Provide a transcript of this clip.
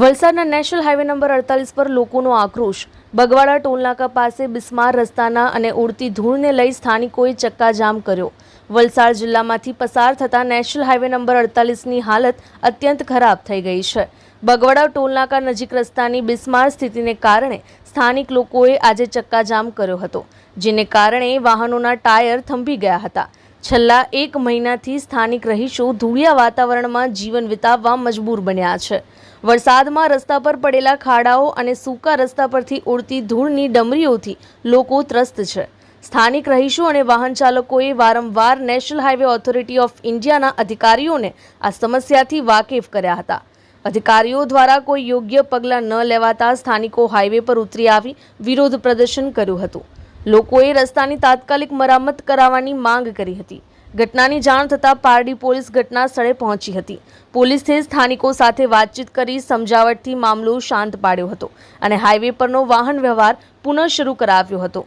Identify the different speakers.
Speaker 1: વલસાડના national highway number અડતાલીસ પર લોકોનો આક્રોશ. બગવાડા ટોલનાકા પાસે બિસ્માર રસ્તાના અને ઉડતી ધૂળને લઈ સ્થાનિકોએ ચક્કાજામ કર્યો. વલસાડ જિલ્લામાંથી પસાર થતા નેશનલ હાઈવે નંબર અડતાલીસની હાલત અત્યંત ખરાબ થઈ ગઈ છે. બગવાડા ટોલનાકા નજીક રસ્તાની બિસ્માર સ્થિતિને કારણે સ્થાનિક લોકોએ આજે ચક્કાજામ કર્યો હતો, જેને કારણે વાહનોના ટાયર થંભી ગયા હતા. છેલ્લા એક મહિનાથી સ્થાનિક રહીશો ધૂળિયા વાતાવરણમાં જીવન વિતાવવા મજબૂર બન્યા છે. વરસાદમાં રસ્તા પર પડેલા ખાડાઓ અને સૂકા રસ્તા પરથી ઉડતી ધૂળની ડમરીઓથી લોકો ત્રસ્ત છે. સ્થાનિક રહીશો અને વાહન ચાલકોએ વારંવાર નેશનલ હાઈવે ઓથોરિટી ઓફ ઇન્ડિયાના અધિકારીઓને આ સમસ્યાથી વાકેફ કર્યા હતા. અધિકારીઓ દ્વારા કોઈ યોગ્ય પગલાં ન લેવાતા સ્થાનિકો હાઈવે પર ઉતરી આવી વિરોધ પ્રદર્શન કર્યું હતું. લોકોએ રસ્તાની તાત્કાલિક મરામત કરાવવાની માંગ કરી હતી. ઘટનાની જાણ થતાં પારડી પોલીસ ઘટના સ્થળે પહોંચી હતી. પોલીસે સ્થાનિકો સાથે વાતચીત કરી સમજાવટથી મામલો શાંત પાડ્યો હતો અને હાઈવે પરનો વાહન વ્યવહાર પુનઃ શરૂ કરાવ્યો હતો.